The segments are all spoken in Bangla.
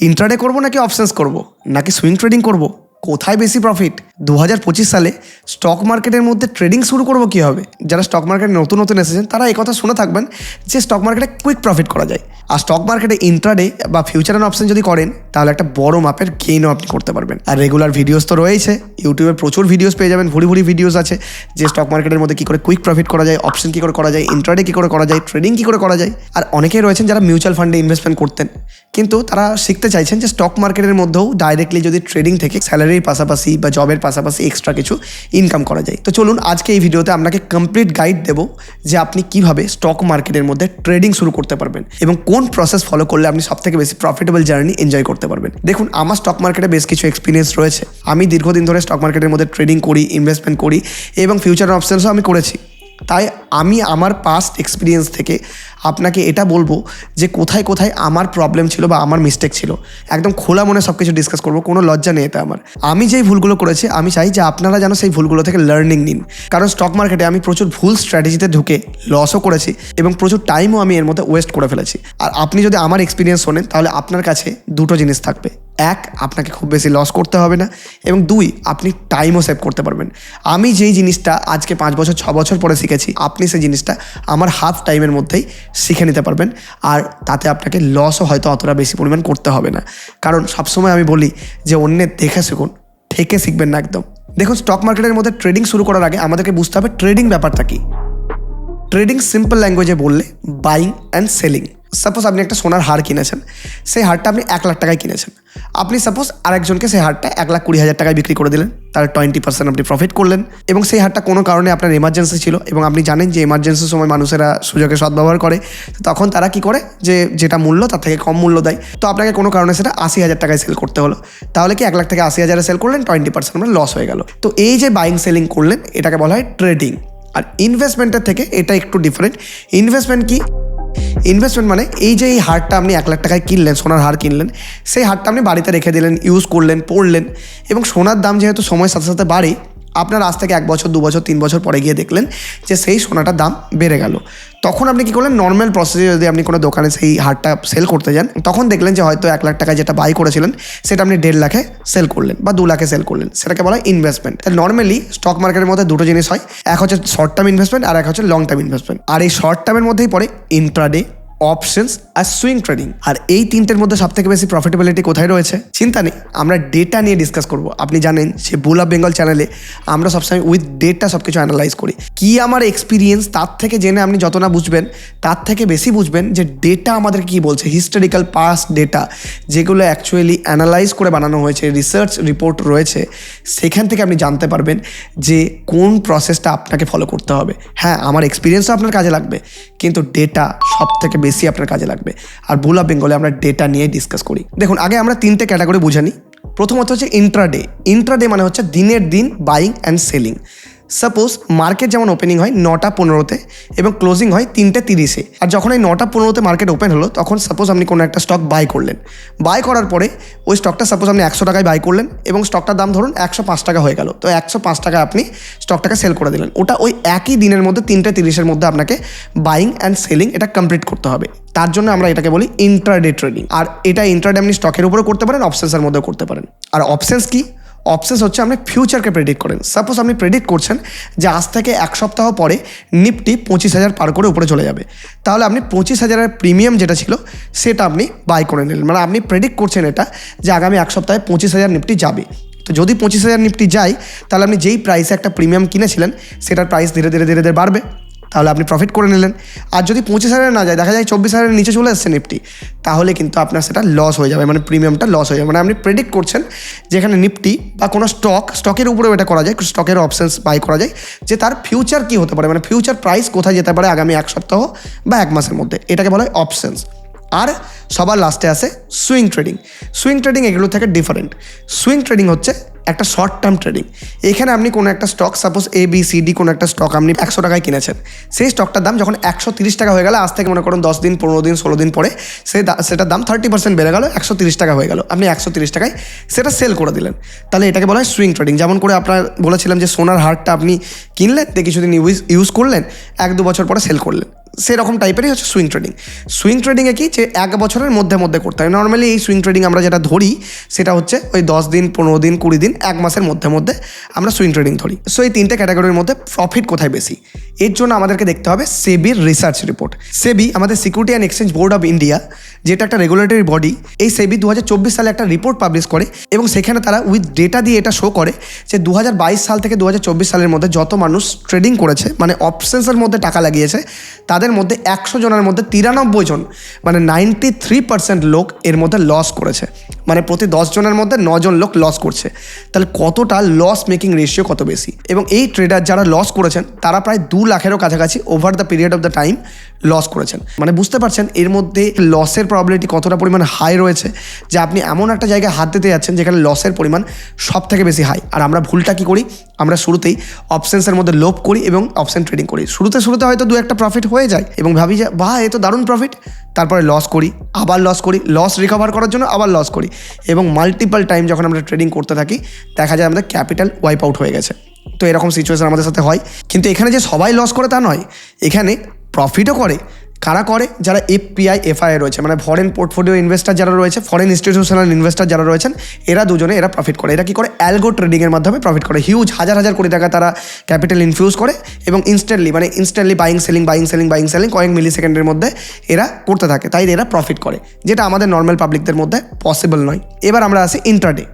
ইন্ট্রাডে করব নাকি অপশানস করব? নাকি সুইং ট্রেডিং করব? কোথায় বেশি প্রফিট দু হাজার পঁচিশ সালে স্টক মার্কেটের মধ্যে ট্রেডিং শুরু করব কীভাবে যারা স্টক মার্কেটে নতুন নতুন এসেছেন, তারা এই কথা শুনে থাকবেন যে স্টক মার্কেটে কুইক প্রফিট করা যায়। আর স্টক মার্কেটে ইন্ট্রাডে বা ফিউচার অ্যান্ড অপশন যদি করেন, তাহলে একটা বড় মাপের গেইনও আপনি করতে পারবেন। আর রেগুলার ভিডিওস তো রয়েছে ইউটিউবে প্রচুর ভিডিওস পেয়ে যাবেন ভুড়ি ভুড়ি ভিডিওস আছে, যে স্টক মার্কেটের মধ্যে কী করে কুইক প্রফিট করা যায় অপশন কী করে করা যায় ইন্ট্রাডে কী করে করা যায় ট্রেডিং কী করে করা যায়। আর অনেকেই রয়েছেন যারা মিউচুয়াল ফান্ডে ইনভেস্টমেন্ট করতেন, কিন্তু তারা শিখতে চাইছেন যে স্টক মার্কেটের মধ্যেও ডাইরেক্টলি যদি ট্রেডিং থেকে স্যালারির পাশাপাশি বা জবের পাশাপাশি এক্সট্রা কিছু ইনকাম করা যায়। তো চলুন আজকে এই ভিডিওতে আপনাকে কমপ্লিট গাইড দেব যে আপনি কীভাবে স্টক মার্কেটের মধ্যে ট্রেডিং শুরু করতে পারবেন এবং কোন প্রসেস ফলো করলে আপনি সব থেকে বেশি প্রফিটেবল জার্নি এনজয় করতে পারবেন। দেখুন, আমার স্টক মার্কেটে বেশ কিছু এক্সপিরিয়েন্স রয়েছে। আমি দীর্ঘদিন ধরে স্টক মার্কেটের মধ্যে ট্রেডিং করি ইনভেস্টমেন্ট করি এবং ফিউচার অপশানসও আমি করেছি। তাই আমি আমার পাস্ট এক্সপিরিয়েন্স থেকে আপনাকে এটা বলব যে কোথায় কোথায় আমার প্রবলেম ছিল বা আমার মিস্টেক ছিল। একদম খোলা মনে সব কিছু ডিসকাস করব, কোনো লজ্জা নেই এতে আমার। আমি যেই ভুলগুলো করেছি, আমি চাই যে আপনারা যেন সেই ভুলগুলো থেকে লার্নিং নিন। কারণ স্টক মার্কেটে আমি প্রচুর ভুল স্ট্র্যাটেজিতে ঢুকে লসও করেছি এবং প্রচুর টাইমও আমি এর মধ্যে ওয়েস্ট করে ফেলেছি। আর আপনি যদি আমার এক্সপিরিয়েন্স শোনেন, তাহলে আপনার কাছে দুটো জিনিস থাকবে। এক, আপনাকে খুব বেশি লস করতে হবে না এবং দুই, আপনি টাইমও সেভ করতে পারবেন। আমি যেই জিনিসটা আজকে পাঁচ বছর, ছ বছর পরে শিখেছি, আপনি সেই জিনিসটা আমার হাফ টাইমের মধ্যেই শিখে নিতে পারবেন। আর তাতে আপনাকে লসও হয়তো অতটা বেশি পরিমাণ করতে হবে না। কারণ সবসময় আমি বলি যে, অন্যের দেখে শিখুন, থেকে শিখবেন না একদম। দেখুন স্টক মার্কেটের মধ্যে ট্রেডিং শুরু করার আগে আমাদেরকে বুঝতে হবে ট্রেডিং ব্যাপারটা কী। ট্রেডিং সিম্পল ল্যাঙ্গুয়েজে বললে বাইং অ্যান্ড সেলিং সাপোজ আপনি একটা সোনার হার কিনেছেন, সেই হারটা আপনি এক লাখ টাকায় কিনেছেন। আপনি সাপোজ আরেকজনকে সেই হারটা এক লাখ কুড়ি হাজার টাকায় বিক্রি করে দিলেন, তার টোয়েন্টি পার্সেন্ট আপনি প্রফিট করলেন এবং সেই হারটা কোনো কারণে আপনার এমার্জেন্সি ছিল এবং আপনি জানেন যে এমার্জেন্সির সময় মানুষেরা সুযোগে সদ্ব্যবহার করে, তখন তারা কি করে যে যেটা মূল্য তার থেকে কম মূল্য দেয়। তো আপনাকে কোনো কারণে সেটা আশি হাজার টাকায় সেল করতে হলো। তাহলে কি এক লাখ থেকে আশি হাজারে সেল করলেন টোয়েন্টি পার্সেন্ট আপনার লস হয়ে গেল। তো এই যে বাইং সেলিং করলেন, এটাকে বলা হয় ট্রেডিং আর ইনভেস্টমেন্টের থেকে এটা একটু ডিফারেন্ট ইনভেস্টমেন্ট কি? ইনভেস্টমেন্ট মানে এই যে এই হারটা আপনি এক লাখ টাকায় কিনলেন, সোনার হার কিনলেন, সেই হারটা আপনি বাড়িতে রেখে দিলেন ইউজ করলেন, পড়লেন এবং সোনার দাম যেহেতু সময়ের সাথে সাথে বাড়ে আপনার আজ থেকে এক বছর, দু বছর, তিন বছর পরে গিয়ে দেখলেন যে সেই সোনাটার দাম বেড়ে গেল। তখন আপনি কী করলেন? নর্মাল প্রসেসে যদি আপনি কোনো দোকানে সেই হারটা সেল করতে যান, তখন দেখলেন যে হয়তো এক লাখ টাকায় যেটা বাই করেছিলেন, সেটা আপনি দেড় লাখে সেল করলেন বা দু লাখে সেল করলেন। সেটাকে বলা হয় ইনভেস্টমেন্ট নর্মালি স্টক মার্কেটের মধ্যে দুটো জিনিস হয়, এক হচ্ছে শর্ট টার্ম ইনভেস্টমেন্ট আর এক হচ্ছে লং টার্ম ইনভেস্টমেন্ট আর এই শর্ট টার্মের মধ্যেই পড়ে ইন্ট্রাডে অপশনস আর সুইং ট্রেডিং আর এই তিনটের মধ্যে সব থেকে বেশি প্রফিটেবিলিটি কোথায় রয়েছে? চিন্তা নেই, আমরা ডেটা নিয়ে ডিসকাস করব। আপনি জানেন যে বুল বেঙ্গল চ্যানেলে আমরা সবসময় উইথ ডেটা সব কিছু অ্যানালাইজ করি। কি আমার এক্সপিরিয়েন্স তার থেকে জেনে আপনি যত না বুঝবেন, তার থেকে বেশি বুঝবেন যে ডেটা আমাদের কি বলছে। হিস্টোরিক্যাল পাস্ট ডেটা যেগুলো অ্যাকচুয়ালি অ্যানালাইজ করে বানানো হয়েছে রিসার্চ রিপোর্ট রয়েছে, সেখান থেকে আপনি জানতে পারবেন যে কোন প্রসেসটা আপনাকে ফলো করতে হবে। হ্যাঁ আমার এক্সপিরিয়েন্সও আপনার কাজে লাগবে, কিন্তু ডেটা সব থেকে বেশি আপনার কাজে লাগবে। আর বুলা বেঙ্গলে আমরা ডেটা নিয়ে ডিসকাস করি। দেখুন, আগে আমরা তিনটে ক্যাটাগরি বুঝে নিই। প্রথমত হচ্ছে ইন্ট্রাডে ইন্ট্রাডে মানে হচ্ছে দিনের দিন buying and selling suppose market যেমন ওপেনিং হয় নটা পনেরোতে এবং ক্লোজিং হয় তিনটে তিরিশে। আর যখন এই নটা পনেরোতে মার্কেট ওপেন হলো, তখন সাপোজ আপনি কোনো একটা স্টক বাই করলেন। বাই করার পরে ওই স্টকটা সাপোজ আপনি একশো টাকায় বাই করলেন এবং স্টকটার দাম ধরুন একশো পাঁচ টাকা হয়ে গেল। তো একশো পাঁচ টাকায় আপনি স্টকটাকে সেল করে দিলেন। ওটা ওই একই দিনের মধ্যে তিনটে তিরিশের মধ্যে আপনাকে বাইং অ্যান্ড সেলিং এটা কমপ্লিট করতে হবে। তার জন্য আমরা এটাকে বলি ইন্ট্রাডে ট্রেডিং আর এটা ইন্ট্রাডে আপনি স্টকের উপরে করতে পারেন অপশনসের মধ্যেও করতে পারেন। আর অপশনস কি? অপশনস হচ্ছে আপনি ফিউচারকে প্রেডিক্ট করেন। সাপোজ আপনি প্রেডিক্ট করছেন যে আজ থেকে এক সপ্তাহ পরে নিফটি পঁচিশ হাজার পার করে উপরে চলে যাবে। তাহলে আপনি পঁচিশ হাজারের প্রিমিয়াম যেটা ছিল, সেটা আপনি বাই করে নিলেন। মানে আপনি প্রেডিক্ট করছেন এটা যে আগামী এক সপ্তাহে পঁচিশ হাজার নিফটি যাবে। তো যদি পঁচিশ হাজার নিফটি যায়, তাহলে আপনি যেই প্রাইসে একটা প্রিমিয়াম কিনেছিলেন, সেটার প্রাইস ধীরে ধীরে ধীরে ধীরে বাড়বে। তাহলে আপনি প্রফিট করে নিলেন। আর যদি পঁচিশ হাজারে না যায়, দেখা যায় চব্বিশ হাজারের নিচে চলে আসছে নিফটি তাহলে কিন্তু আপনার সেটা লস হয়ে যাবে মানে প্রিমিয়ামটা লস হয়ে যাবে। মানে আপনি প্রেডিক্ট করছেন যেখানে নিফটি বা কোনো স্টক স্টকের উপরেও এটা করা যায় স্টকের অপশানস বাই করা যায়, যে তার ফিউচার কী হতে পারে মানে ফিউচার প্রাইস কোথায় যেতে পারে আগামী এক সপ্তাহ বা এক মাসের মধ্যে, এটাকে বলা হয় অপশানস আর সবার লাস্টে আসে সুইং ট্রেডিং সুইং ট্রেডিং এগুলো থেকে ডিফারেন্ট সুইং ট্রেডিং হচ্ছে একটা শর্ট টার্ম ট্রেডিং এখানে আপনি কোনো একটা stock suppose A B C D কোনো একটা স্টক আপনি একশো টাকায় কিনেছেন। সেই স্টকটার দাম যখন একশো তিরিশ টাকা হয়ে গেলে, আজ থেকে মনে করুন দশ দিন, পনেরো দিন, ষোলো দিন পরে দা- সেটার দাম থার্টি পার্সেন্ট বেড়ে গেল, একশো তিরিশ টাকা হয়ে গেল। আপনি একশো তিরিশ টাকায় সেটা সেল করে দিলেন। তাহলে এটাকে বলা হয় সুইং ট্রেডিং যেমন করে আপনার বলেছিলাম যে সোনার হারটা আপনি কিনলেন কিছুদিন ইউজ ইউজ করলেন, এক দু বছর পরে সেল করলেন। সেরকম টাইপেরই হচ্ছে সুইং ট্রেডিং সুইং ট্রেডিংয়ে কি? যে এক বছরের মধ্যে মধ্যে করতে হয়। নর্মালি এই সুইং ট্রেডিং আমরা যেটা ধরি, সেটা হচ্ছে ওই দশ দিন, পনেরো দিন, কুড়ি দিন, এক মাসের মধ্যে মধ্যে আমরা সুইং ট্রেডিং ধরি। সো এই তিনটে ক্যাটাগরির মধ্যে প্রফিট কোথায় বেশি? এর জন্য আমাদেরকে দেখতে হবে সেবির রিসার্চ রিপোর্ট সেবি আমাদের security and exchange board of India যেটা একটা রেগুলেটরি বডি এই সেবি দু হাজার চব্বিশ সালে একটা রিপোর্ট পাবলিশ করে এবং সেখানে তারা উইথ ডেটা দিয়ে এটা শো করে যে দু হাজার বাইশ সাল থেকে দু হাজার চব্বিশ সালের মধ্যে যত মানুষ ট্রেডিং করেছে মানে অপশনসের মধ্যে টাকা লাগিয়েছে, তাদের মধ্যে একশো জনের মধ্যে তিরানব্বই জন মানে নাইনটি থ্রি পার্সেন্ট লোক এর মধ্যে লস করেছে। মানে প্রতি দশ জনের মধ্যে নজন লোক লস করছে। তাহলে কতটা লস মেকিং রেশিও কত বেশি? এবং এই ট্রেডার যারা লস করেছেন, তারা প্রায় দু লাখেরও কাছাকাছি over the period of the time loss করেছেন। মানে বুঝতে পারছেন, এর মধ্যে লসের প্রবাবিলিটি কতটা পরিমাণ হাই রয়েছে, যে আপনি এমন একটা জায়গায় হাত দিতে যাচ্ছেন যেখানে লসের পরিমাণ সব থেকে বেশি হাই আর আমরা ভুলটা কি করি? আমরা শুরুতেই অপশনসের মধ্যে লোভ করি এবং অপশন ট্রেডিং করি। শুরুতে শুরুতে হয়তো দু একটা প্রফিট হয়ে যায় এবং ভাবি যে, বাহ, এ তো দারুণ প্রফিট তারপরে লস করি, আবার লস করি লস রিকভার করার জন্য আবার লস করি এবং মাল্টিপল টাইম যখন আমরা ট্রেডিং করতে থাকি, দেখা যায় আমাদের ক্যাপিটাল ওয়াইপ আউট হয়ে গেছে। তো এরকম সিচুয়েশান আমাদের সাথে হয়। কিন্তু এখানে যে সবাই লস করে তা নয়, এখানে প্রফিটও করে কারা করে? যারা এফপিআই এফআই রয়েছে। মানে ফরেন পোর্টফোলিও ইনভেস্টার যারা রয়েছে ফরেন ইনস্টিটিউশনাল ইনভেস্টার যারা রয়েছেন, এরা দুজনে এরা প্রফিট করে। এরা কি করে? অ্যালগো ট্রেডিংয়ের মাধ্যমে প্রফিট করে। হিউজ হাজার হাজার কোটি টাকা তারা ক্যাপিটাল ইনফিউজ করে এবং ইনস্ট্যান্টলি মানে instantly buying selling buying selling buying selling কয়েক মিলি সেকেন্ডের মধ্যে এরা করতে থাকে। তাই এরা প্রফিট করে। যেটা আমাদের নর্মাল পাবলিকদের মধ্যে পসিবল নয়। এবার আমরা আসি ইন্ট্রাডে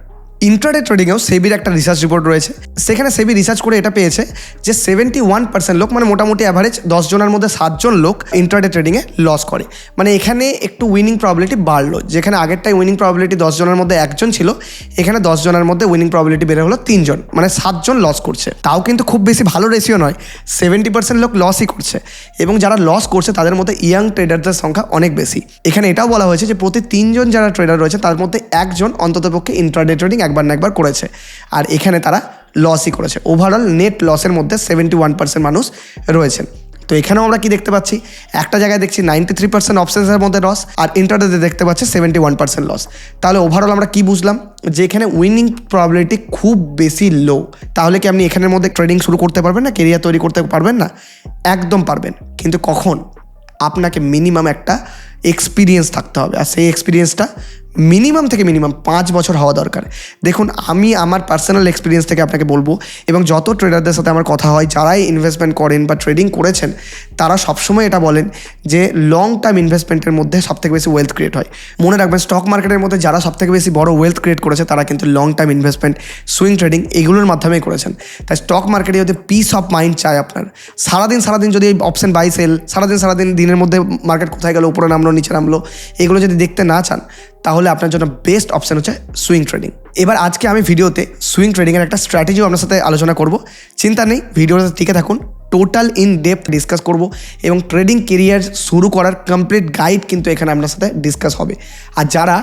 ইন্ট্রাডে ট্রেডিংয়েও সেবির একটা রিসার্চ রিপোর্ট রয়েছে। সেখানে সেবি রিসার্চ করে এটা পেয়েছে যে সেভেন্টি ওয়ান পার্সেন্ট লোক মানে মোটামুটি অ্যাভারেজ দশজনের মধ্যে সাতজন লোক ইন্ট্রাডে ট্রেডিংয়ে লস করে। মানে এখানে একটু উইনিং প্রবাবিলিটি বাড়লো। যেখানে আগেরটাই উইনিং প্রবাবিলিটি দশজনের মধ্যে একজন ছিল, এখানে দশজনের মধ্যে উইনিং প্রবাবিলিটি বেড়ে হলো তিনজন মানে সাতজন লস করছে। তাও কিন্তু খুব বেশি ভালো রেশিও নয় সেভেন্টি পার্সেন্ট লোক লসই করছে। এবং যারা লস করছে, তাদের মধ্যে ইয়াং ট্রেডারদের সংখ্যা অনেক বেশি। এখানে এটাও বলা হয়েছে যে প্রতি তিনজন যারা ট্রেডার রয়েছে, তার মধ্যে একজন অন্ততপক্ষে ইন্ট্রাডে ট্রেডিং একবার না একবার করেছে। আর এখানে তারা লসই করেছে। ওভারঅল নেট লসের মধ্যে সেভেন্টি ওয়ান পার্সেন্ট মানুষ রয়েছেন। তো এখানেও আমরা কি দেখতে পাচ্ছি? একটা জায়গায় দেখছি নাইনটি থ্রি পার্সেন্ট অপশনসের মধ্যে লস আর ইন্টারনেটে দেখতে পাচ্ছি সেভেন্টি ওয়ান পার্সেন্ট লস তাহলে ওভারঅল আমরা কি বুঝলাম? যে এখানে উইনিং প্রবাবিলিটি খুব বেশি লো তাহলে কি আপনি এখানের মধ্যে ট্রেডিং শুরু করতে পারবেন না? কেরিয়ার তৈরি করতে পারবেন না? একদম পারবেন। কিন্তু কখন? আপনাকে মিনিমাম একটা এক্সপিরিয়েন্স থাকতে হবে। আর সেই এক্সপিরিয়েন্সটা মিনিমাম থেকে মিনিমাম পাঁচ বছর হওয়া দরকার। দেখুন, আমি আমার পার্সোনাল এক্সপিরিয়েন্স থেকে আপনাকে বলব, এবং যত ট্রেডারদের সাথে আমার কথা হয়, যারাই ইনভেস্টমেন্ট করেন বা ট্রেডিং করেছেন, তারা সবসময় এটা বলেন যে লং টার্ম ইনভেস্টমেন্টের মধ্যে সবথেকে বেশি ওয়েলথ ক্রিয়েট হয়। মনে রাখবেন স্টক মার্কেটের মধ্যে যারা সবথেকে বেশি বড় ওয়েলথ ক্রিয়েট করেছে, তারা কিন্তু long term investment swing trading এগুলোর মাধ্যমেই করেছেন। তাই স্টক মার্কেটে যদি পিস অফ মাইন্ড চায় আপনার, সারাদিন সারাদিন যদি অপশন বাই সেল সারাদিন সারাদিন দিনের মধ্যে মার্কেট কোথায় গেলো, উপরে নামলো, নিচে নামলো, এগুলো যদি দেখতে না চান তাহলে আপনার জন্য বেস্ট অপশন হচ্ছে সুইং ট্রেডিং এবার আজকে আমি ভিডিওতে সুইং ট্রেডিংয়ের একটা স্ট্র্যাটেজিও আপনার সাথে আলোচনা করব। চিন্তা নেই ভিডিওটা টিকে থাকুন। টোটাল ইন ডেপথ ডিসকাস করব এবং ট্রেডিং কেরিয়ার শুরু করার কমপ্লিট গাইড কিন্তু এখানে আপনার সাথে ডিসকাস হবে। আর যারা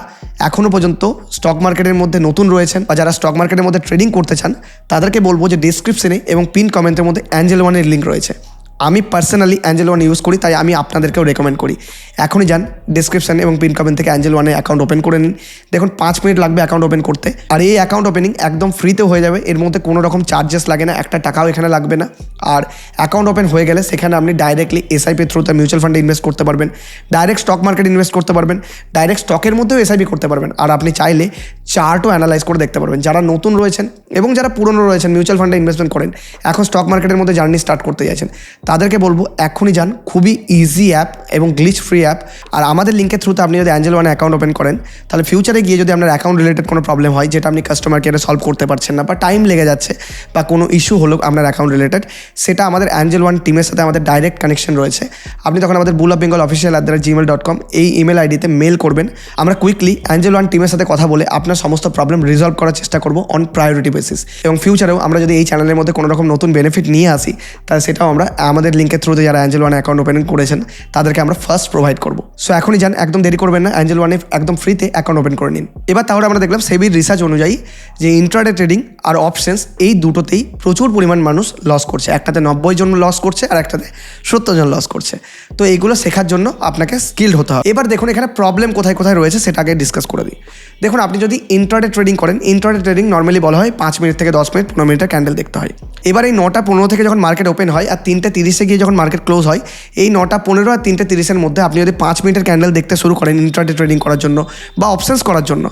এখনও পর্যন্ত স্টক মার্কেটের মধ্যে নতুন রয়েছেন বা যারা স্টক মার্কেটের মধ্যে ট্রেডিং করতে চান, তাদেরকে বলব যে ডিসক্রিপশনে এবং পিন কমেন্টের মধ্যে অ্যাঞ্জেল ওয়ানের লিঙ্ক রয়েছে। আমি পার্সোনালি অ্যাঞ্জেল ওয়ান ইউজ করি, তাই আমি আপনাদেরকেও রেকমেন্ড করি। এখনই যান ডিসক্রিপশন এবং পিন কমেন্ট থেকে অ্যাঞ্জেল ওয়ানে অ্যাকাউন্ট ওপেন করে নিন। দেখুন, পাঁচ মিনিট লাগবে অ্যাকাউন্ট ওপেন করতে। আর এই অ্যাকাউন্ট ওপেনিং একদম ফ্রিতে হয়ে যাবে। এর মধ্যে কোনো রকম চার্জেস লাগে না, একটা টাকাও এখানে লাগবে না। আর অ্যাকাউন্ট ওপেন হয়ে গেলে সেখানে আপনি ডাইরেক্টলি এসআইপি থ্রুতে মিউচুয়াল ফান্ডে ইনভেস্ট করতে পারবেন। ডাইরেক্ট স্টক মার্কেট ইনভেস্ট করতে পারবেন। ডাইরেক্ট স্টকের মধ্যেও এসআইপি করতে পারবেন। আর আপনি চাইলে চার্টও অ্যানালাইজ করে দেখতে পারবেন। যারা নতুন রয়েছেন এবং যারা পুরনো রয়েছেন মিউচুয়াল ফান্ডে ইনভেস্টমেন্ট করেন, এখন স্টক মার্কেটের মধ্যে জার্নি স্টার্ট করতে যাচ্ছেন, তাদেরকে বলব এখনই যান, খুবই ইজি অ্যাপ এবং গ্লিচ ফ্রি অ্যাপ আর আমাদের লিঙ্কের থ্রুতে আপনি যদি অ্যাঞ্জেল ওয়ানে অ্যাকাউন্ট ওপেন করেন, তাহলে ফিউচারে গিয়ে যদি আপনার অ্যাকাউন্ট রিলেটেড কোনো প্রবলেম হয়, যেটা আপনি কাস্টমার কেয়ারে সলভ করতে পারছেন না বা টাইম লেগে যাচ্ছে বা কোনো ইস্যু হলো আপনার অ্যাকাউন্ট রিলেটেড সেটা আমাদের অ্যাঞ্জেল ওয়ান টিমের সাথে আমাদের ডাইরেক্ট কানেকশন রয়েছে। আপনি তখন আমাদের bull of Bengal official at the Gmail dot com এই ইমেল আইডিতে মেল করবেন। আমরা কুইকলি অ্যাঞ্জেল ওয়ান টিমের সাথে কথা বলে আপনার সমস্ত প্রবলেম রিজলভ করার চেষ্টা করব অন প্রায়োরিটি বেসিস এবং ফিউচারেও আমরা যদি এই চ্যানেলের মধ্যে কোনো রকম নতুন বেনিফিট নিয়ে আসি, তাহলে সেটাও আমরা আমাদের লিঙ্কের থ্রুতে যারা অ্যাঞ্জেল ওয়ান অ্যাকাউন্ট ওপেন করেছেন, তাদেরকে আমরা ফার্স্ট প্রোভাইড করব। সো এখনই যান, একদম দেরি করবেন না অ্যাঞ্জেল ওয়ানে একদম ফ্রিতে অ্যাকাউন্ট ওপেন করে নিন। এবার তাহলে আমরা দেখলাম সেবির রিসার্চ অনুযায়ী যে ইন্ট্রাডে ট্রেডিং আর অপশনস এই দুটোতেই প্রচুর পরিমাণ মানুষ লস করছে। একটাতে নব্বই জন লস করছে, আর একটাতে সত্তর জন লস করছে। তো এইগুলো শেখার জন্য আপনাকে স্কিল্ড হতে হবে। এবার দেখুন এখানে প্রবলেম কোথায় কোথায় রয়েছে, সেটা আগে ডিসকাস করে দিই। দেখুন, আপনি যদি ইন্টারডে ট্রেডিং করেন। ইন্টারডে ট্রেডিং নর্মালি বলা হয় পাঁচ মিনিট থেকে দশ মিনিট, পনেরো মিনিটের ক্যান্ডেল দেখতে হয়। এবার এই নটা পনেরো থেকে যখন মার্কেট ওপেন হয় আর তিনটে তিরিশে গিয়ে যখন মার্কেট ক্লোজ হয়, এই নটা পনেরো আর তিনটে তিরিশের মধ্যে আপনি যদি পাঁচ মিনিটের ক্যান্ডেল দেখতে শুরু করেন ইন্টারডে ট্রেডিং করার জন্য বা অপশানস করার জন্য,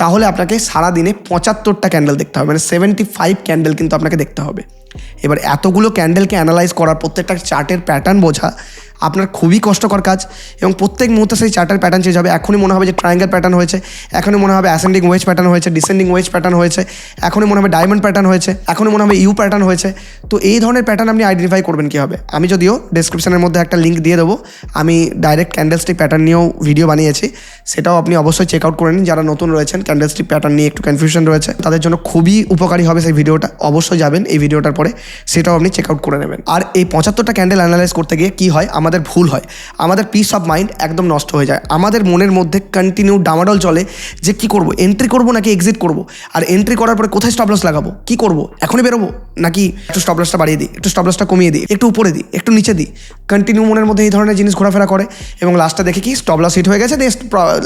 তাহলে আপনাকে সারা দিনে পঁচাত্তরটা ক্যান্ডেল দেখতে হবে। মানে সেভেন্টি ফাইভ ক্যান্ডেল কিন্তু আপনাকে দেখতে হবে। এবার এতগুলো ক্যান্ডেলকে অ্যানালাইজ করার প্রত্যেকটা চার্টের প্যাটার্ন বোঝা আপনার খুবই কষ্টকর কাজ এবং প্রত্যেক মুহূর্তে সেই চার্টার প্যাটার্ন চেঞ্জ হবে। এখনই মনে হবে যে ট্রায়াঙ্গেল প্যাটার্ন হয়েছে, এখনই মনে হবে অ্যাসেন্ডিং ওয়েজ প্যাটার্ন হয়েছে ডিসেন্ডিং ওয়েজ প্যাটার্ন হয়েছে, এখনই মনে হবে ডায়মন্ড প্যাটার্ন হয়েছে, এখনই মনে হবে ইউ প্যাটার্ন হয়েছে। তো এই ধরনের প্যাটার্ন আপনি আইডেন্টিফাই করবেন কীভাবে? আমি যদিও ডেসক্রিপশনের মধ্যে একটা লিঙ্ক দিয়ে দেবো। আমি ডাইরেক্ট ক্যান্ডেলস্টিক প্যাটার্ন নিয়েও ভিডিও বানিয়েছি। সেটাও আপনি অবশ্যই চেক আউট করে নিন। যারা নতুন রয়েছেন ক্যান্ডেলস্টিক প্যাটার্ন নিয়ে একটু কনফিউশন রয়েছে, তাদের জন্য খুবই উপকারী হবে সেই ভিডিওটা অবশ্যই যাবেন এই ভিডিওটার পরে। সেটাও আপনি চেক আউট করে নেবেন। আর এই পঁচাত্তরটা ক্যান্ডেল অ্যানালাইজ করতে গিয়ে কী হয়? আমাদের ভুল হয়। আমাদের পিস অফ মাইন্ড একদম নষ্ট হয়ে যায়। আমাদের মনের মধ্যে কন্টিনিউ ডামাডল চলে যে কি করব? এন্ট্রি করব নাকি এক্সিট করব? আর এন্ট্রি করার পরে কোথায় স্টপ লস লাগাবো? কি করব? এখনই বেরোবো? নাকি একটু স্টপ লসটা বাড়িয়ে দিই? একটু স্টপ লসটা কমিয়ে দিই? একটু উপরে দিই? একটু নিচে দিই? কন্টিনিউ মনের মধ্যে এই ধরনের জিনিস ঘোরাফেরা করে এবং লাস্টে দেখে কি স্টপ লস হিট হয়ে গেছে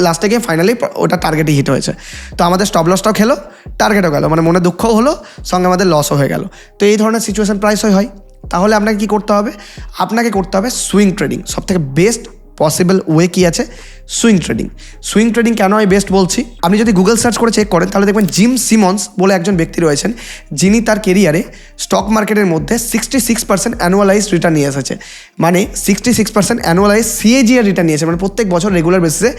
লাস্টে গিয়ে ফাইনালি ওটা টার্গেটে হিট হয়েছে। তো আমাদের স্টপ লসটাও খেলো টার্গেটও গেল। মানে মনে দুঃখও হলো, সঙ্গে আমাদের লসও হয়ে গেল। তো এই ধরনের সিচুয়েশন প্রায়শই হয়। তাহলে আপনাকে কি করতে হবে? আপনাকে করতে হবে সুইং ট্রেডিং সব থেকে বেস্ট পসিবল ওয়ে কি আছে? সুইং ট্রেডিং সুইং ট্রেডিং কেন আমি বেস্ট বলছি? আপনি যদি গুগল সার্চ করে চেক করেন, তাহলে দেখবেন জিম সিমন্স বলে একজন ব্যক্তি রয়েছেন, যিনি তার কেরিয়ারে স্টক মার্কেটের মধ্যে sixty six percent annualise return নিয়ে এসেছে। মানে sixty six percent annualise CAGR return নিয়ে এসেছে। মানে প্রত্যেক বছর রেগুলার বেসিসে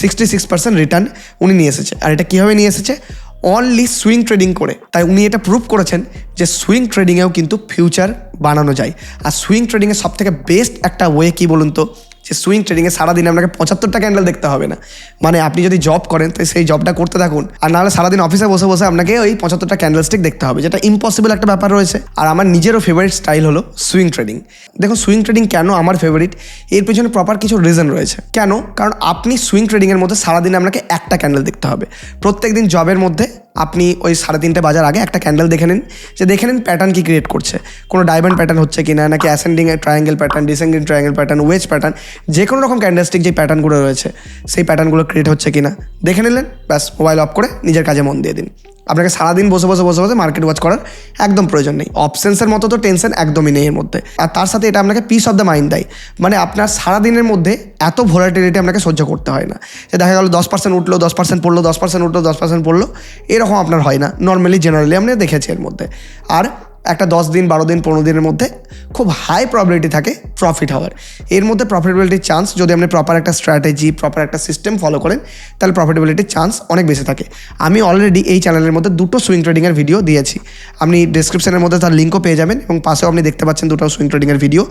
সিক্সটি সিক্স পার্সেন্ট রিটার্ন উনি নিয়ে এসেছে। আর এটা কীভাবে নিয়ে এসেছে? অনলি সুইং ট্রেডিং করে। তাই উনি এটা প্রুভ করেছেন যে সুইং ট্রেডিংয়েও কিন্তু ফিউচার বানানো যায়। আর সুইং ট্রেডিংয়ের সব থেকে বেস্ট একটা ওয়ে কী বলুন তো? যে সুইং ট্রেডিংয়ে সারাদিন আপনাকে পঁচাত্তরটা ক্যান্ডেল দেখতে হবে না। মানে আপনি যদি জব করেন তো সেই জবটা করতে থাকুন। আর নাহলে সারাদিন অফিসে বসে বসে আপনাকে ওই পঁচাত্তরটা ক্যান্ডেল স্টিক দেখতে হবে, যেটা ইম্পসিবল একটা ব্যাপার রয়েছে। আর আমার নিজেরও ফেভারিট স্টাইল হলো সুইং ট্রেডিং দেখুন সুইং ট্রেডিং কেন আমার ফেভারিট এর পেছনে প্রপার কিছু রিজন রয়েছে। কেন? কারণ আপনি সুইং ট্রেডিংয়ের মধ্যে সারাদিন আপনাকে একটা ক্যান্ডেল দেখতে হবে। প্রত্যেক দিন জবের মধ্যে আপনি ওই সাড়ে তিনটে বাজার আগে একটা ক্যান্ডেল দেখে নিন। যে দেখে নিন প্যাটার্ন কি ক্রিয়েট করছে। কোনো ডায়মন্ড প্যাটার্ন হচ্ছে কি না নাকি ascending triangle pattern descending triangle pattern wedge pattern যে কোনো রকম ক্যান্ডেলস্টিক যে প্যাটার্নগুলো রয়েছে, সেই প্যাটার্নগুলো ক্রিয়েট হচ্ছে কি না দেখে নিলেন, ব্যাস মোবাইল অফ করে নিজের কাজে মন দিয়ে দিন। আপনাকে সারাদিন বসে বসে বসে বসে মার্কেট ওয়াচ করার একদম প্রয়োজন নেই। অপশনসের মতো তো টেনশন একদমই নেই এর মধ্যে। আর তার সাথে এটা আপনাকে পিস অফ দ্য মাইন্ড দেয়। মানে আপনার সারাদিনের মধ্যে এত ভোলাটিলিটি আপনাকে সহ্য করতে হয় না। যে দেখা গেলো দশ পার্সেন্ট উঠল, দশ পার্সেন্ট পড়ল, দশ পার্সেন্ট উঠল, দশ পার্সেন্ট পড়ল, এরকম আপনার হয় না। নর্মালি জেনারেলি আমরা দেখেছি এর মধ্যে। আর একটা দশ দিন, বারো দিন, পনেরো দিনের মধ্যে খুব হাই প্রবাবিলিটি থাকে প্রফিট হওয়ার। এর মধ্যে প্রফিটেবিলিটির চান্স যদি আপনি প্রপার একটা স্ট্র্যাটেজি প্রপার একটা সিস্টেম ফলো করেন, তাহলে প্রফিটেবিলিটির চান্স অনেক বেশি থাকে। আমি অলরেডি এই চ্যানেলের মধ্যে দুটো সুইং ট্রেডিংয়ের ভিডিও দিয়েছি। আপনি ডিসক্রিপশনের মধ্যে তার লিঙ্কও পেয়ে যাবেন এবং পাশেও আপনি দেখতে পাচ্ছেন দুটো সুইং ট্রেডিংয়ের ভিডিও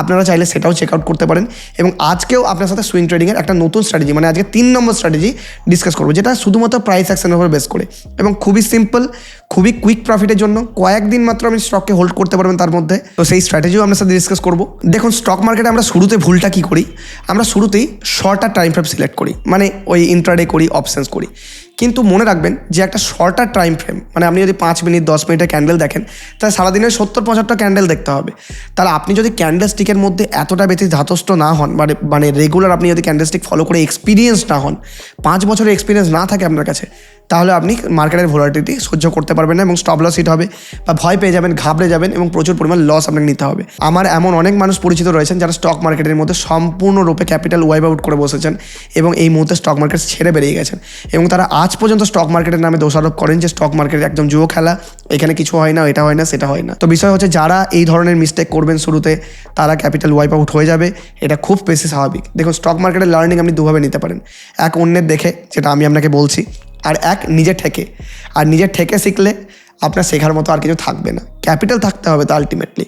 আপনারা চাইলে সেটাও চেক আউট করতে পারেন এবং আজকেও আপনার সাথে সুইং ট্রেডিংয়ের একটা নতুন স্ট্র্যাটেজি মানে আজকে তিন নম্বর স্ট্র্যাটেজি ডিসকাস করব, যেটা শুধুমাত্র প্রাইস অ্যাকশনের উপর বেস করে এবং খুবই সিম্পল খুবই কুইক প্রফিটের জন্য। কয়েকদিন মাত্র আপনি স্টককে হোল্ড করতে পারবেন তার মধ্যে। তো সেই স্ট্র্যাটেজিও আপনার সাথে ডিসকাস করব। দেখুন স্টক মার্কেটে আমরা শুরুতে ভুলটা কী করি? আমরা শুরুতেই শর্টার টাইম ফ্রেম সিলেক্ট করি। মানে ওই ইন্ট্রাডে করি অপশানস করি। কিন্তু মনে রাখবেন যে একটা শর্টার টাইম ফ্রেম মানে আপনি যদি পাঁচ মিনিট, দশ মিনিটের ক্যান্ডেল দেখেন, তাহলে সারাদিনের সত্তর, পঁচাত্তর ক্যান্ডেল দেখতে হবে। তাহলে আপনি যদি ক্যান্ডেল স্টিকের মধ্যে এতটা বেশি ধাতস্থ না হন মানে মানে রেগুলার আপনি যদি ক্যান্ডেল স্টিক ফলো করে এক্সপিরিয়েন্স না হন, পাঁচ বছরের এক্সপিরিয়েন্স না থাকে আপনার কাছে তাহলে আপনি মার্কেটের ভোলাটিলিটি সহ্য করতে পারবেন না এবং স্টপ লস হিট হবে বা ভয় পেয়ে যাবেন, ঘাবড়ে যাবেন এবং প্রচুর পরিমাণ লস আপনাকে নিতে হবে। আমার এমন অনেক মানুষ পরিচিত রয়েছেন যারা স্টক মার্কেটের মধ্যে সম্পূর্ণরূপে ক্যাপিটাল ওয়াইপ আউট করে বসেছেন এবং এই মুহূর্তে স্টক মার্কেট ছেড়ে বেরিয়ে গেছেন এবং তারা আজ পর্যন্ত স্টক মার্কেটের নামে দোষারোপ করেন যে স্টক মার্কেট একদম জুয়ো খেলা, এখানে কিছু হয় না, এটা হয় না, সেটা হয় না। তো বিষয় হচ্ছে যারা এই ধরনের মিস্টেক করবেন শুরুতে, তারা ক্যাপিটাল ওয়াইপ আউট হয়ে যাবে, এটা খুব বেশি স্বাভাবিক। দেখুন স্টক মার্কেটের লার্নিং আপনি দুভাবে নিতে পারেন। এক অন্যের দেখে, যেটা আমি আপনাকে বলছি আর এক নিজে ঠেকে। আর নিজে ঠেকে শিখলে আপনার শেখার মতো আর কিছু থাকবে না। ক্যাপিটাল থাকতে হবে তো আলটিমেটলি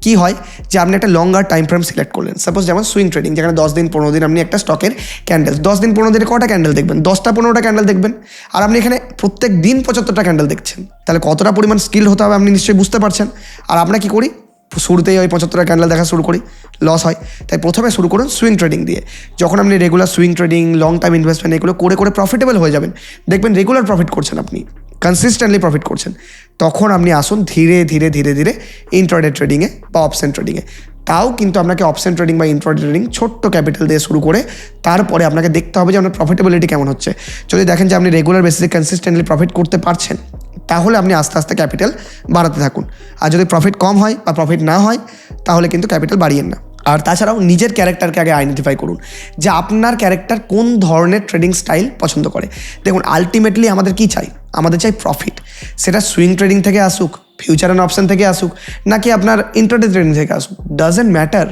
কি হয়? যে আপনি একটা লঙ্গার টাইম ফ্রেম সিলেক্ট করলেন। সাপোজ যেমন সুইং ট্রেডিং যেখানে দশ দিন পনেরো দিন আপনি একটা স্টকের ক্যান্ডেল দশ দিন পনেরো দিনে কটা ক্যান্ডেল দেখবেন? দশটা পনেরোটা ক্যান্ডেল দেখবেন। আর আপনি এখানে প্রত্যেক দিন পঁচাত্তরটা ক্যান্ডেল দেখছেন। তাহলে কতটা পরিমাণ স্কিল হতে হবে আপনি নিশ্চয়ই বুঝতে পারছেন। আর আমরা কি করি? শুরুতেই ওই পঁচাত্তরের ক্যান্ডেল দেখা শুরু করি লস হয়। তাই প্রথমে শুরু করুন সুইং ট্রেডিং দিয়ে। যখন আপনি regular swing trading long time investment এগুলো করে করে প্রফিটেবল হয়ে যাবেন। দেখবেন রেগুলার প্রফিট করছেন আপনি কনসিস্টেন্টলি প্রফিট করছেন। তখন আপনি আসুন ধীরে ধীরে ধীরে ধীরে ইন্টারনেট ট্রেডিংয়ে বা অপশন ট্রেডিংয়ে তাও কিন্তু আপনাকে অপশন ট্রেডিং বা ইন্ট্রো ট্রেডিং ছোট্ট ক্যাপিটাল দিয়ে শুরু করে তারপরে আপনাকে দেখতে হবে যে আপনার প্রফিটেবিলিটি কেমন হচ্ছে। যদি দেখেন যে আপনি রেগুলার বেসিসে কনসিস্টেন্টলি প্রফিট করতে পারছেন, তাহলে আপনি আস্তে আস্তে ক্যাপিটাল বাড়াতে থাকুন। আর যদি প্রফিট কম হয় বা প্রফিট না হয়, তাহলে কিন্তু ক্যাপিটাল বাড়িয়েন না। আর তাছাড়াও নিজের ক্যারেক্টারকে আগে আইডেন্টিফাই করুন যে আপনার ক্যারেক্টার কোন ধরনের ট্রেডিং স্টাইল পছন্দ করে। দেখুন আলটিমেটলি আমাদের কি চাই? আমাদের চাই প্রফিট সেটা সুইং ট্রেডিং থেকে আসুক ফিউচার অ্যান্ড অপশন থেকে আসুক, নাকি আপনার ইন্টারডে ট্রেডিং থেকে আসুক। ডাজেন্ট ম্যাটার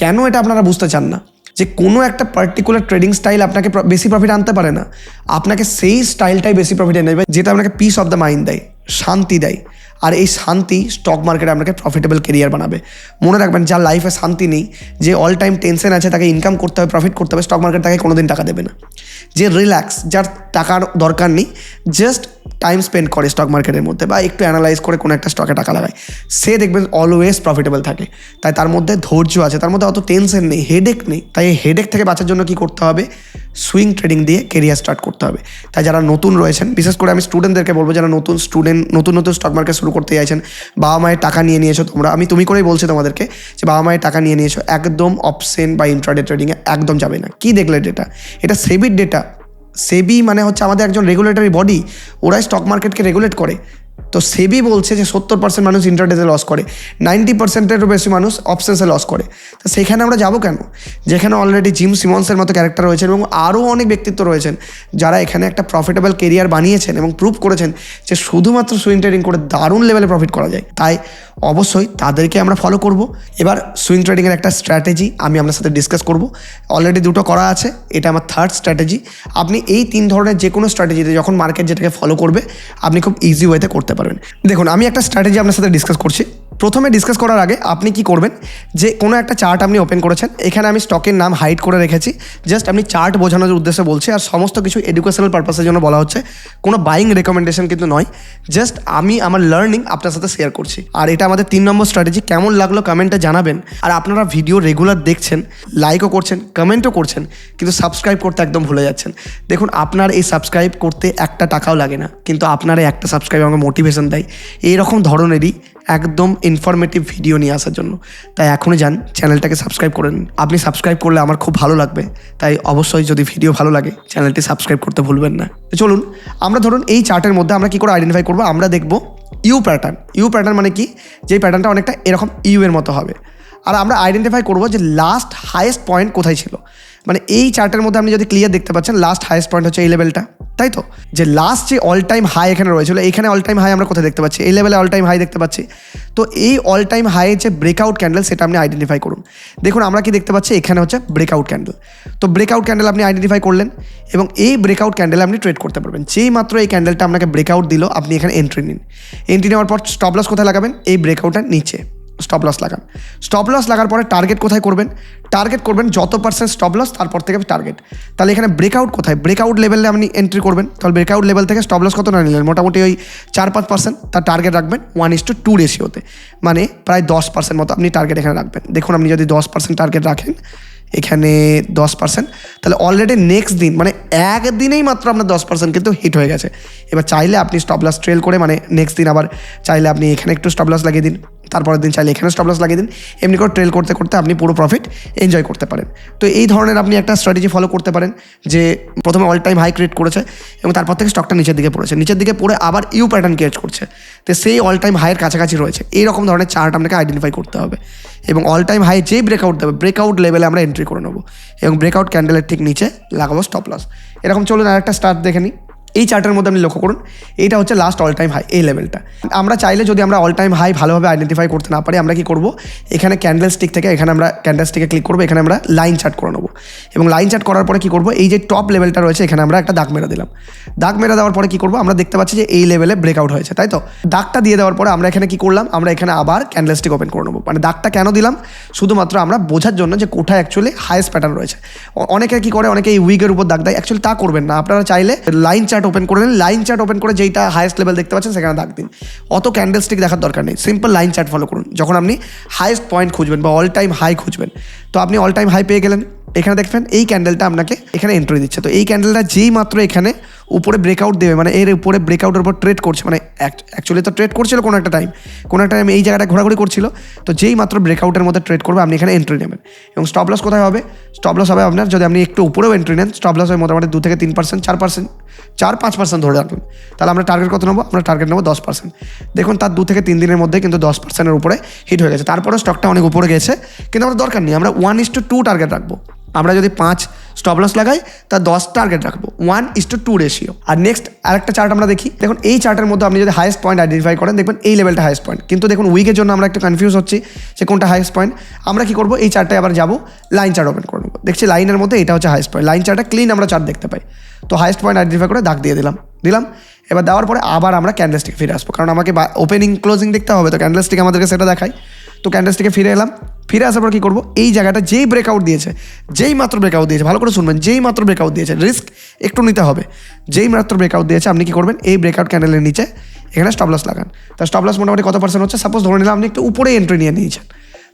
কেন এটা আপনারা বুঝতে চান না। যে কোনো একটা পার্টিকুলার ট্রেডিং স্টাইল আপনাকে বেশি প্রফিট আনতে পারে না। আপনাকে সেই স্টাইলটাই বেশি প্রফিট এনে যেটা আপনাকে পিস অফ দ্য মাইন্ড দেয়, শান্তি দেয়। আর এই শান্তি স্টক মার্কেটে আপনাকে প্রফিটেবল কেরিয়ার বানাবে। মনে রাখবেন, যার লাইফে শান্তি নেই, যে অল টাইম টেনশন আছে, তাকে ইনকাম করতে হবে প্রফিট করতে হবে স্টক মার্কেট তাকে কোনোদিন টাকা দেবে না। যে রিল্যাক্স যার টাকার দরকার নেই জাস্ট টাইম স্পেন্ড করে স্টক মার্কেটের মধ্যে বা একটু অ্যানালাইজ করে কোনো একটা স্টকে টাকা লাগায়। সে দেখবেন অলওয়েজ প্রফিটেবল থাকে। তাই তার মধ্যে ধৈর্য আছে, তার মধ্যে অত টেনশন নেই হেডেক নেই। তাই এই হেডেক থেকে বাঁচার জন্য কি করতে হবে? সুইং ট্রেডিং দিয়ে কেরিয়ার স্টার্ট করতে হবে। তাই যারা নতুন রয়েছেন, বিশেষ করে আমি স্টুডেন্টদেরকে বলব, যারা নতুন স্টুডেন্ট নতুন নতুন স্টক মার্কেট শুরু করতে চাইছেন, বাবা মায়ের টাকা নিয়ে নিয়েছো তোমরা। আমি তুমি করেই বলছি তোমাদেরকে যে বাবা মায়ের টাকা নিয়ে নিয়েছো, একদম অপশন বা ইন্ট্রাডে ট্রেডিংয়ে একদম যাবে না। কি দেখলে ডেটা এটা সেবির ডেটা সেবি মানে হচ্ছে আমাদের একজন রেগুলেটরি বডি ওরাই স্টক মার্কেটকে রেগুলেট করে। তো সেবি বলছে যে সত্তর পার্সেন্ট মানুষ ইন্টারডেতে লস করে নাইনটি পার্সেন্টেরও বেশি মানুষ অপশানসে লস করে। তো সেখানে আমরা যাব কেন? যেখানে অলরেডি জিম সিমন্সের মতো ক্যারেক্টার রয়েছেন এবং আরও অনেক ব্যক্তিত্ব রয়েছেন যারা এখানে একটা প্রফিটেবল কেরিয়ার বানিয়েছেন এবং প্রুভ করেছেন যে শুধুমাত্র সুইং ট্রেডিং করে দারুণ লেভেলে প্রফিট করা যায়। তাই অবশ্যই তাদেরকে আমরা ফলো করব। এবার সুইং ট্রেডিংয়ের একটা স্ট্র্যাটেজি আমি আপনার সাথে ডিসকাস করব। অলরেডি দুটো করা আছে, এটা আমার থার্ড স্ট্র্যাটেজি আপনি এই তিন ধরনের যে কোনো স্ট্র্যাটেজিতে যখন মার্কেট যেটাকে ফলো করবে, আপনি খুব ইজি ওয়েতে করতে পারবেন। দেখুন, আমি একটা স্ট্র্যাটেজি আপনার সাথে ডিসকাস করছি। প্রথমে ডিসকাস করার আগে আপনি কি করবেন? যে কোনো একটা চার্ট আপনি ওপেন করেছেন, এখানে আমি স্টকের নাম হাইড করে রেখেছি। জাস্ট আপনি চার্ট বোঝানোর উদ্দেশ্যে বলছি, আর সমস্ত কিছু এডুকেশনাল পারপাসের জন্য বলা হচ্ছে। কোনো বাইং রেকমেন্ডেশন কিন্তু নয়। জাস্ট আমি আমার লার্নিং আপনার সাথে শেয়ার করছি। আর এটা আমাদের তিন নম্বর স্ট্র্যাটেজি কেমন লাগল কমেন্টে জানাবেন। আর আপনারা ভিডিও রেগুলার দেখছেন লাইকও করছেন কমেন্টও করছেন, কিন্তু সাবস্ক্রাইব করতে একদম ভুলে যাচ্ছেন। দেখুন, আপনার এই সাবস্ক্রাইব করতে একটা টাকাও লাগে না, কিন্তু আপনার একটা সাবস্ক্রাইব আমাকে মোটিভেশন দেয়। এইরকম ধরনেরই একদম ইনফরমেটিভ ভিডিও নিয়ে আসার জন্য। তাই এখনই যান, চ্যানেলটাকে সাবস্ক্রাইব করে আপনি সাবস্ক্রাইব করলে আমার খুব ভালো লাগবে। তাই অবশ্যই যদি ভিডিও ভালো লাগে, চ্যানেলটি সাবস্ক্রাইব করতে ভুলবেন না। চলুন, আমরা ধরুন এই চার্টের মধ্যে আমরা কী করে আইডেন্টিফাই করব? আমরা দেখব ইউ প্যাটার্ন ইউ প্যাটার্ন মানে কি? যেই প্যাটার্নটা অনেকটা এরকম ইউ এর মতো হবে। আর আমরা আইডেন্টিফাই করব যে লাস্ট হাইয়েস্ট পয়েন্ট কোথায় ছিল। মানে এই চার্টের মধ্যে আপনি যদি ক্লিয়ার দেখতে পাচ্ছেন লাস্ট হাইয়েস্ট পয়েন্ট হচ্ছে এই লেভেলটা তাই তো? যে লাস্ট যে অল টাইম হাই এখানে রয়েছিল এখানে অল টাইম হাই আমরা কোথায় দেখতে পাচ্ছি? এই লেভেলে অল টাইম হাই দেখতে পাচ্ছি। তো এই অল টাইম হাই যে ব্রেকআউট ক্যান্ডেল সেটা আপনি আইডেন্টিফাই করুন। দেখুন, আমরা কি দেখতে পাচ্ছি? এখানে হচ্ছে ব্রেকআউট ক্যান্ডেল তো ব্রেকআউট ক্যান্ডেল আপনি আইডেন্টিফাই করলেন, এবং এই ব্রেকআউট ক্যান্ডেল আপনি ট্রেড করতে পারবেন। যেই মাত্র এই ক্যান্ডেলটা আপনাকে ব্রেকআউট দিল, আপনি এখানে এন্ট্রি নিন। এন্ট্রি নেওয়ার পর স্টপ লস কোথায় লাগাবেন? এই ব্রেকআউটের নিচে। স্টপ লস লাগান। স্টপ লস লাগার পরে টার্গেট কোথায় করবেন? টার্গেট করবেন যত পার্সেন্ট স্টপ লস তারপর থেকে টার্গেট তাহলে এখানে ব্রেকআউট কোথায়? ব্রেকআউট লেভেলে আপনি এন্ট্রি করবেন। তাহলে ব্রেকআউট লেভেল থেকে স্টপ লস কত না নিলেন? মোটামুটি ওই চার পাঁচ পার্সেন্ট তার টার্গেট রাখবেন ওয়ান ইস টু টু রেশিওতে মানে প্রায় দশ পার্সেন্ট মতো আপনি টার্গেট এখানে রাখবেন। দেখুন, আপনি যদি দশ পার্সেন্ট টার্গেট রাখেন এখানে দশ পার্সেন্ট তাহলে অলরেডি নেক্সট দিন মানে একদিনেই মাত্র আপনার দশ পার্সেন্ট কিন্তু হিট হয়ে গেছে। এবার চাইলে আপনি স্টপলাস ট্রেল করে মানে নেক্সট দিন আবার চাইলে আপনি এখানে একটু স্টপলাস লাগিয়ে দিন। তারপরের দিন চাইলে এখানে স্টপলাস লাগিয়ে দিন। এমনি করে ট্রেল করতে করতে আপনি পুরো প্রফিট এনজয় করতে পারেন। তো এই ধরনের আপনি একটা স্ট্র্যাটেজি ফলো করতে পারেন, যে প্রথমে অল টাইম হাই ক্রিয়েট করেছে এবং তারপর থেকে স্টকটা নিচের দিকে পড়েছে। নিচের দিকে পড়ে আবার ইউ প্যাটার্ন ক্রিয়েট করছে। তো সেই অল টাইম হাইয়ের কাছাকাছি রয়েছে। এইরকম ধরনের চার্ট আপনাকে আইডেন্টিফাই করতে হবে। এবং অল টাইম হাই যেই ব্রেকআউট দেবে ব্রেকআউট লেভেলে আমরা এন্ট্রি করে নেব। এবং ব্রেকআউট ক্যান্ডেলের ঠিক নিচে লাগাবো স্টপ লস এরকম চলুন আর একটা স্টার্ট দেখে নিই। এই চার্টের মধ্যে আপনি লক্ষ্য করুন, এইটা হচ্ছে লাস্ট অল টাইম হাই এই লেভেলটা আমরা চাইলে যদি আমরা অল টাইম হাই ভালোভাবে আইডেন্টিফাই করতে না পারি, আমরা কি করব? এখানে ক্যান্ডেল স্টিক থেকে এখানে আমরা ক্যান্ডেল স্টিকে ক্লিক করব, এখানে আমরা লাইন চার্ট করে নেব। এবং লাইন চার্ট করার পরে কি করব? এই যে টপ লেভেলটা রয়েছে, এখানে আমরা একটা দাগ মেরা দিলাম। দাগ মেরা দেওয়ার পরে কি করব? আমরা দেখতে পাচ্ছি যে এই লেভেলে ব্রেকআউট হয়েছে, তাই তো? দাগটা দিয়ে দেওয়ার পরে আমরা এখানে কি করলাম? আমরা এখানে আবার ক্যান্ডেল স্টিক ওপেন করে নেব। মানে দাগটা কেন দিলাম? শুধুমাত্র আমরা বোঝার জন্য যে কোথায় অ্যাকচুয়ালি হাইয়েস্ট প্যাটার্ন রয়েছে। অনেকে কি করে? অনেকে এই উইকের উপর দাগ দেয়। অ্যাকচুয়ালি তা করবেন না। আপনারা চাইলে লাইন চার্ট ওপেন করে নেন লাইন চার্ট ওপেন করে যেইটা হাইয়েস্ট লেভেল দেখতে পাচ্ছেন, সেখানে দাগ দিন। অত ক্যান্ডেল স্টিক দেখার দরকার নেই সিম্পল লাইন চার্ট ফলো করুন। যখন আপনি হাইয়েস্ট পয়েন্ট খুঁজবেন বা অল টাইম হাই খুঁজবেন, তো আপনি অল টাইম হাই পেয়ে গেলেন। এখানে দেখবেন, এই ক্যান্ডেলটা আপনাকে এখানে এন্ট্রি দিচ্ছে। তো এই ক্যান্ডেলটা যেই মাত্র এখানে উপরে ব্রেকআউট দেবে মানে এর উপরে ব্রেকআউটের উপর ট্রেড করছে মানে অ্যাকচুয়ালি তো ট্রেড করছিল কোনো একটা টাইম কোনো একটা টাইম এই জায়গাটা ঘোরাঘুরি করছিল, তো যেই মাত্র ব্রেকআউটের মধ্যে ট্রেড করবে, আপনি এখানে এন্ট্রি নেবেন। এবং স্টপ লস কোথায় হবে? স্টপ লস হবে আপনার, যদি আপনি একটু উপরেও এন্ট্রি নেন স্টপ লস হয় মোটামুটি দু থেকে তিন পার্সেন্ট চার পার্সেন্ট চার পাঁচ পার্সেন্ট ধরে রাখুন। তাহলে আমরা টার্গেট কত নেব? আমরা টার্গেট নেব দশ পার্সেন্ট দেখুন, তার দু থেকে তিন দিনের মধ্যে কিন্তু দশ পার্সেন্টের উপরে হিট হয়ে গেছে। তারপরে স্টকটা অনেক উপরে গেছে, কিন্তু আমাদের দরকার নেই। আমরা one is to two target রাখব। আমরা যদি পাঁচ স্টপ লস লাগাই, তা দশ টার্গেট রাখব। One is to two ratio R next আরেকটা চার্ট আমরা দেখি। দেখুন, এই চার্টের মধ্যে আপনি যদি হাইয়েস্ট পয়েন্ট আইডেন্টিফাই করেন, দেখবেন এই লেভেলটা হাইয়েস্ট পয়েন্ট কিন্তু দেখুন উইকের জন্য আমরা একটু কনফিউজ হচ্ছি যে কোনটা হাইয়েস্ট পয়েন্ট আমরা কি করব? এই চার্টে আবার যাব লাইন চার্ট ওপেন করে নেব। দেখছি লাইনের মধ্যে এটা হচ্ছে হাইয়েস্ট পয়েন্ট লাইন চার্টে ক্লিন আমরা চার্ট দেখতে পাই। তো হাইয়েস্ট পয়েন্ট আইডেন্টিফাই করে দাগ দিয়ে দিলাম। দিলাম। এবার দেওয়ার পরে আবার আমরা ক্যান্ডেলস্টিক ফিরে আসব। কারণ আমাকে ওপেনিং ক্লোজিং দেখতে হবে। তো ক্যান্ডেলস্টিক আমাদেরকে সেটা দেখায়। তো ক্যান্ডেলস্টিকে ফিরে এলাম। ফিরে আসার পর কী করব? এই জায়গাটা যেই ব্রেকআউট দিয়েছে, যেই মাত্র ব্রেকআউট দিয়েছে, ভালো করে শুনবেন, যেই মাত্র ব্রেকআউট দিয়েছে রিস্ক একটু নিতে হবে। যেই মাত্র ব্রেকআউট দিয়েছে, আপনি কি করবেন? এই ব্রেকআউট ক্যান্ডেলের নিচে এখানে স্টপলাস লাগান। তা স্টপলাস মোটামুটি কত পার্সেন্ট হচ্ছে? সাপোজ ধরে নিলাম আপনি একটু উপরে এন্ট্রি নিয়ে নিয়েছেন।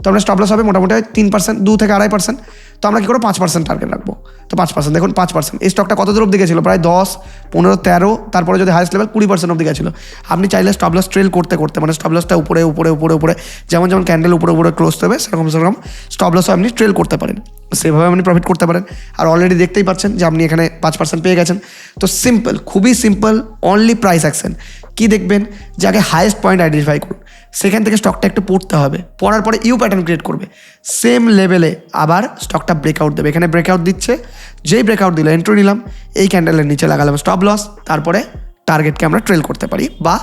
তো আমরা স্টপ লস হবে মোটামুটি তিন পার্সেন্ট দু থেকে আড়াই পার্সেন্ট তো আমরা কী করব? পাঁচ পার্সেন্ট টার্গেট রাখব। তো পাঁচ পার্সেন্ট দেখুন পাঁচ পার্সেন্ট এই স্টকটা কত দূর অব্দি গেছিল? প্রায় দশ, পনেরো, তেরো, তারপরে যদি হাইস্ট লেভেল কুড়ি পার্সেন্ট অব্দি গেছিল। আপনি চাইলে স্টপ লস ট্রেল করতে করতে মানে স্টপ লসটা উপরে উপরে উপরে উপরে, যেমন যেমন ক্যান্ডেল উপরে উপরে ক্লোজ হবে, সেরকম সেরকম স্টপ লসও আপনি ট্রেল করতে পারেন। সেভাবে আপনি প্রফিট করতে পারেন। আর অলরেডি দেখতেই পাচ্ছেন যে আপনি এখানে পাঁচ পার্সেন্ট পেয়ে গেছেন। তো সিম্পল খুবই সিম্পল অনলি প্রাইস অ্যাকশন কী দেখবেন? যে আগে হাইয়েস্ট পয়েন্ট আইডেন্টিফাই করুন। সেখান থেকে স্টকটা একটু পড়তে হবে। পড়ার পরে ইউ প্যাটার্ন ক্রিয়েট করবে। সেম লেভেলে আবার স্টকটা ব্রেকআউট দেবে। এখানে ব্রেকআউট দিচ্ছে। যেই ব্রেকআউট দিল এন্ট্রি নিলাম। এই ক্যান্ডেলের নিচে লাগালাম স্টপ লস তারপরে টার্গেটকে আমরা ট্রেল করতে পারি বা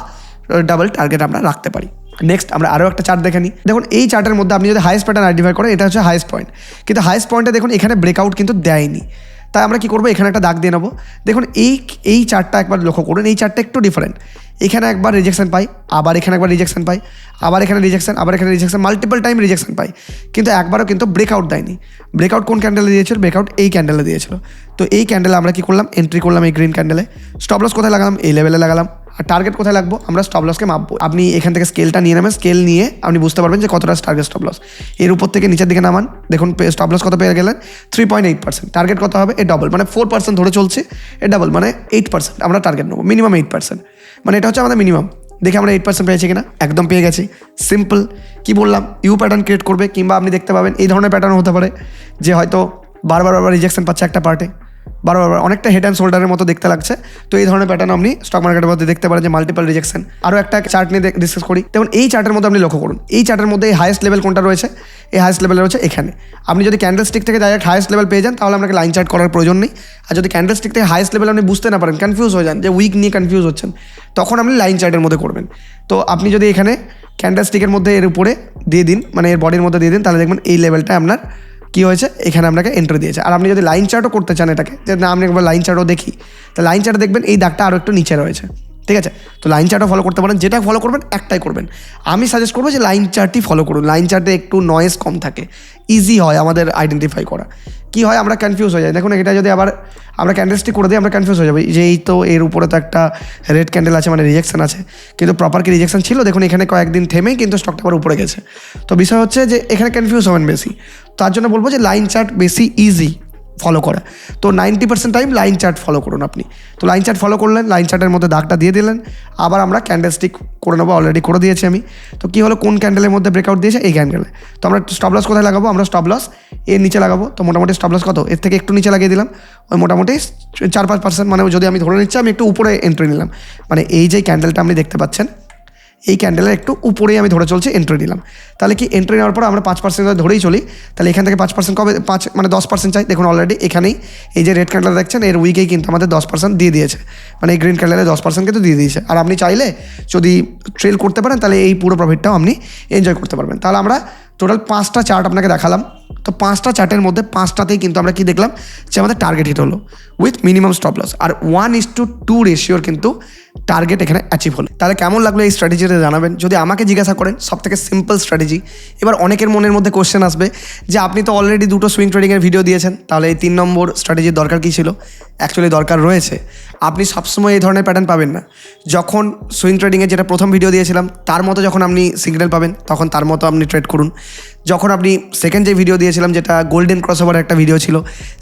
ডাবল টার্গেট আমরা রাখতে পারি। নেক্সট আমরা আরও একটা চার্ট দেখে নিই। দেখুন, এই চার্টের মধ্যে আপনি যদি হাইয়েস্ট প্যাটার্ন আইডেন্টিফাই করেন, এটা হচ্ছে হাইয়েস্ট পয়েন্ট কিন্তু হাইয়েস্ট পয়েন্টে দেখুন, এখানে ব্রেকআউট কিন্তু দেয়নি। তাই আমরা কি করব? এখানে একটা দাগ দিয়ে নেব। দেখুন, এই এই চার্টটা একবার লক্ষ্য করুন। এই চার্টটা একটু ডিফারেন্ট এখানে একবার রিজেকশন পাই, আবার এখানে একবার রিজেকশন পাই, আবার এখানে রিজেকশন আবার এখানে রিজেকশন মাল্টিপল টাইম রিজেকশন পাই। কিন্তু একবারও কিন্তু ব্রেকআউট দেয়নি। ব্রেকআউট কোন ক্যান্ডেলে দিয়েছিল? ব্রেকআউট এই ক্যান্ডেলে দিয়েছিল। তো এই ক্যান্ডেলে আমরা কি করলাম? এন্ট্রি করলাম এই গ্রিন ক্যান্ডেলে স্টপ লস কোথায় লাগালাম? এই লেভেলে লাগালাম। আর টার্গেট কোথায় লাগবো? আমরা স্টপ লসকে মাপবো। আপনি এখান থেকে স্কেলটা নিয়ে নেবেন। স্কেল নিয়ে আপনি বুঝতে পারবেন যে কতটা টার্গেট স্টপ লস এর উপর থেকে নিচের দিকে নামান। দেখুন স্টপ লস কত পেয়ে গেলেন? Three point eight percent target কত হবে? এ ডবল মানে ফোর পার্সেন্ট ধরে চলছে। এ ডবল মানে এইট পার্সেন্ট আমরা টার্গেট নেব। মিনিমাম এইট পার্সেন্ট মানে এটা হচ্ছে আমাদের মিনিমাম দেখে আমরা এইট পার্সেন্ট পেয়েছি কিনা। একদম পেয়ে গেছি। সিম্পল কি বললাম? ইউ প্যাটার্ন ক্রিয়েট করবে কিংবা আপনি দেখতে পাবেন, এই ধরনের প্যাটার্ন হতে পারে যে হয়তো বারবার বারবার রিজেকশন পাচ্ছে একটা পার্টে বারবার অনেকটা হেড অ্যান্ড শোল্ডারের মতো দেখতে লাগছে। তো এই ধরনের প্যাটার্ন আপনি স্টক মার্কেটের মধ্যে দেখতে পারেন যে মাল্টিপল রিজেকশন আরও একটা চার্ট নিয়ে ডিসকাস করি। দেখুন, এই চার্টের মধ্যে আপনি লক্ষ্য করুন। এই চার্টের মধ্যে এই হাইয়েস্ট লেভেল কোনটা রয়েছে? এই হাইয়েস্ট লেভেল রয়েছে এখানে। আপনি যদি ক্যান্ডেল স্টিক থেকে ডাইরেক্ট হাইয়েস্ট লেভেল পেয়ে যান, তাহলে আপনাকে লাইন চার্ট করার প্রয়োজন নেই। আর যদি ক্যান্ডেল স্টিক থেকে হাইয়েস্ট লেভেল আপনি বুঝতে না পারেন কনফিউজ হয়ে যান যে উইক নিয়ে কনফিউজ হচ্ছেন। তখন আপনি লাইন চার্টের মধ্যে করবেন। তো আপনি যদি এখানে ক্যান্ডাস্টিকের মধ্যে এর উপরে দিয়ে দিন মানে এর বডির মধ্যে দিয়ে দিন, তাহলে দেখবেন এই লেভেলটা আপনার কী হয়েছে? এখানে আপনাকে এন্ট্রি দিয়েছে। আর আপনি যদি লাইন চার্টও করতে চান এটাকে, যে না আপনি একবার লাইন চার্টও দেখি, তো লাইন চার্ট দেখবেন এই দাগটা আরও একটু নিচে রয়েছে। ঠিক আছে? তো লাইন চার্টও ফলো করতে পারেন, যেটা ফলো করবেন, একটাই করবেন। আমি সাজেস্ট করব যে লাইন চার্টই ফলো করুন। লাইন চার্টে একটু নয়েজ কম থাকে। ইজি হয় আমাদের আইডেন্টিফাই করা। কি হয়? আমরা কনফিউজ হয়ে যাই। দেখুন, এটা যদি আবার আমরা ক্যান্ডেলস্টিক করে দিই, আমরা কনফিউজ হয়ে যাব। যে এই তো এর উপরে তো একটা রেড ক্যান্ডেল আছে মানে রিজেকশন আছে। কিন্তু প্রপার কি রিজেকশন ছিল? দেখুন, এখানে কয়েকদিন থেমেই কিন্তু স্টকটা আবার উপরে গেছে। তো বিষয় হচ্ছে যে, এখানে কনফিউজ হবেন বেশি। তার জন্য বলব যে লাইন চার্ট বেশি ইজি ফলো করা। তো ninety percent time line chart follow করুন আপনি। তো লাইন চার্ট ফলো করলেন লাইন চার্টের মধ্যে দাগটা দিয়ে দিলেন। আবার আমরা ক্যান্ডেল স্টিক করে নেব অলরেডি করে দিয়েছি আমি। তো কী হলো, কোন ক্যান্ডেলের মধ্যে ব্রেকআউট দিয়েছে? এই ক্যান্ডেলে তো আমরা স্টপ লস কোথায় লাগাবো? আমরা স্টপ লস এর নিচে লাগাবো। তো মোটামুটি স্টপ লস কত? এর থেকে একটু নিচে লাগিয়ে দিলাম। ওই মোটামুটি চার পাঁচ পার্সেন্ট মানে যদি আমি ধরে নিচ্ছি, আমি একটু উপরে এন্ট্রি নিলাম। মানে এই যে ক্যান্ডেলটা আপনি দেখতে পাচ্ছেন এই ক্যান্ডেলের একটু উপরেই আমি ধরে চলছি এন্ট্রি নিলাম। তাহলে কি এন্ট্রি নেওয়ার পর আমরা পাঁচ পার্সেন্ট ধরেই চলি? তাহলে এখান থেকে পাঁচ পার্সেন্ট কবে, পাঁচ মানে দশ পার্সেন্ট চাই। দেখুন অলরেডি এখানেই এই যে রেড ক্যান্ডেল দেখছেন, এর উইকেই কিন্তু আমাদের দশ পার্সেন্ট দিয়ে দিয়েছে। মানে এই গ্রিন ক্যান্ডেলে দশ পার্সেন্ট কিন্তু দিয়ে দিয়েছে। আর আপনি চাইলে যদি ট্রেল করতে পারেন, তাহলে এই পুরো প্রফিটটাও আপনি এনজয় করতে পারবেন। তাহলে আমরা টোটাল পাঁচটা চার্ট আপনাকে দেখালাম। তো পাঁচটা চার্টের মধ্যে পাঁচটাতেই কিন্তু আমরা কি দেখলাম যে আমাদের টার্গেট হিট হলো উইথ মিনিমাম স্টপ লস আর ওয়ান ইস টু টু রেশিওর কিন্তু টার্গেট এখানে অ্যাচিভ হলো। তাহলে কেমন লাগল এই স্ট্র্যাটেজিটা জানাবেন? যদি আমাকে জিজ্ঞাসা করেন সব থেকে সিম্পল স্ট্র্যাটেজি এবার অনেকের মনের মধ্যে কোশ্চেন আসবে যে আপনি তো অলরেডি দুটো সুইং ট্রেডিংয়ের ভিডিও দিয়েছেন, তাহলে এই তিন নম্বর স্ট্র্যাটেজির দরকার কী ছিল? অ্যাকচুয়ালি দরকার রয়েছে। আপনি সবসময় এই ধরনের প্যাটার্ন পাবেন না। যখন সুইং ট্রেডিংয়ে যেটা প্রথম ভিডিও দিয়েছিলাম, তার মতো যখন আপনি সিগন্যাল পাবেন, তখন তার মতো আপনি ট্রেড করুন। যখন আপনি সেকেন্ড যে ভিডিও দিয়েছিলাম, যেটা গোল্ডেন ক্রস ওভার একটা ভিডিও ছিল,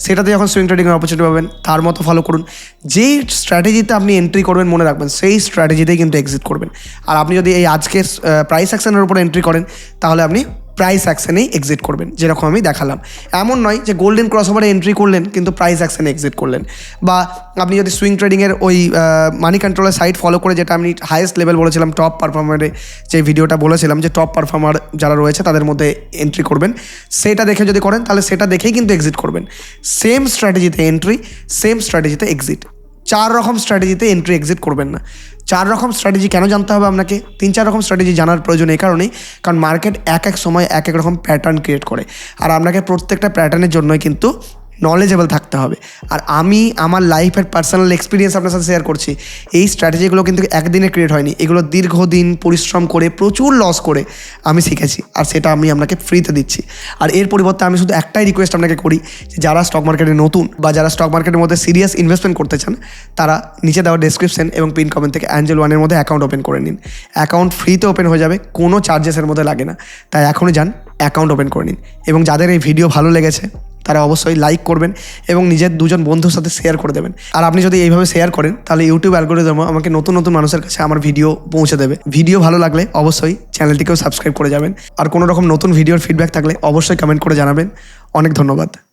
সেটাতে যখন সুইং ট্রেডিংয়ের অপরচুনিটি পাবেন, তার মতো ফলো করুন। যেই স্ট্র্যাটেজিতে আপনি এন্ট্রি করবেন, মনে রাখবেন, সেই স্ট্র্যাটেজিতেই কিন্তু এক্সিট করবেন। আর আপনি যদি এই আজকের প্রাইস অ্যাকশনের উপর এন্ট্রি করেন, তাহলে আপনি প্রাইস অ্যাকশনেই এক্সিট করবেন, যেরকম আমি দেখালাম। এমন নয় যে গোল্ডেন ক্রস ওভারে এন্ট্রি করলেন, কিন্তু প্রাইস অ্যাকশনে এক্সিট করলেন। বা আপনি যদি সুইং ট্রেডিংয়ের ওই মানি কন্ট্রোলের সাইট ফলো করে, যেটা আমি হাইয়েস্ট লেভেল বলেছিলাম টপ পারফর্মারে যে ভিডিওটা বলেছিলাম, যে টপ পারফর্মার যারা রয়েছে, তাদের মধ্যে এন্ট্রি করবেন। সেটা দেখে যদি করেন, তাহলে সেটা দেখেই কিন্তু এক্সিট করবেন। সেম স্ট্র্যাটেজিতে এন্ট্রি সেম স্ট্র্যাটেজিতে এক্সিট চার রকম স্ট্র্যাটেজিতে এন্ট্রি এক্সিট করবেন না। চার রকম স্ট্র্যাটেজি কেন জানতে হবে আপনাকে? তিন, চার রকম স্ট্র্যাটেজি জানার প্রয়োজন এই কারণেই, কারণ মার্কেট এক এক সময় এক এক রকম প্যাটার্ন ক্রিয়েট করে। আর আপনাকে প্রত্যেকটা প্যাটার্নের জন্যই কিন্তু নলেজেবল থাকতে হবে। আর আমি আমার লাইফের পার্সোনাল এক্সপিরিয়েন্স আপনার সাথে শেয়ার করছি। এই স্ট্র্যাটেজিগুলো কিন্তু একদিনে ক্রিয়েট হয়নি। এগুলো দীর্ঘদিন পরিশ্রম করে, প্রচুর লস করে আমি শিখেছি। আর সেটা আমি আপনাকে ফ্রিতে দিচ্ছি। আর এর পরিবর্তে আমি শুধু একটাই রিকোয়েস্ট আপনাকে করি যে যারা স্টক মার্কেটে নতুন বা যারা স্টক মার্কেটের মধ্যে সিরিয়াস ইনভেস্টমেন্ট করতে চান, তারা নিচে দেওয়া ডেসক্রিপশন এবং পিন কমেন্ট থেকে অ্যাঞ্জেল ওয়ানের মধ্যে অ্যাকাউন্ট ওপেন করে নিন। অ্যাকাউন্ট ফ্রিতে ওপেন হয়ে যাবে, কোনো চার্জেসের মধ্যে লাগে না। তাই এখনই যান অ্যাকাউন্ট ওপেন করে নিন। এবং যাদের এই ভিডিও ভালো লেগেছে তারা অবশ্যই লাইক করবেন এবং নিজের দুজন বন্ধুর সাথে শেয়ার করে দেবেন। আর আপনি যদি এইভাবে শেয়ার করেন, তাহলে ইউটিউব অ্যালগোরিদম আমাকে নতুন নতুন মানুষের কাছে আমার ভিডিও পৌঁছে দেবে। ভিডিও ভালো লাগলে অবশ্যই চ্যানেলটিকেও সাবস্ক্রাইব করে যাবেন। আর কোনো রকম নতুন ভিডিওর ফিডব্যাক থাকলে অবশ্যই কমেন্ট করে জানাবেন। অনেক ধন্যবাদ।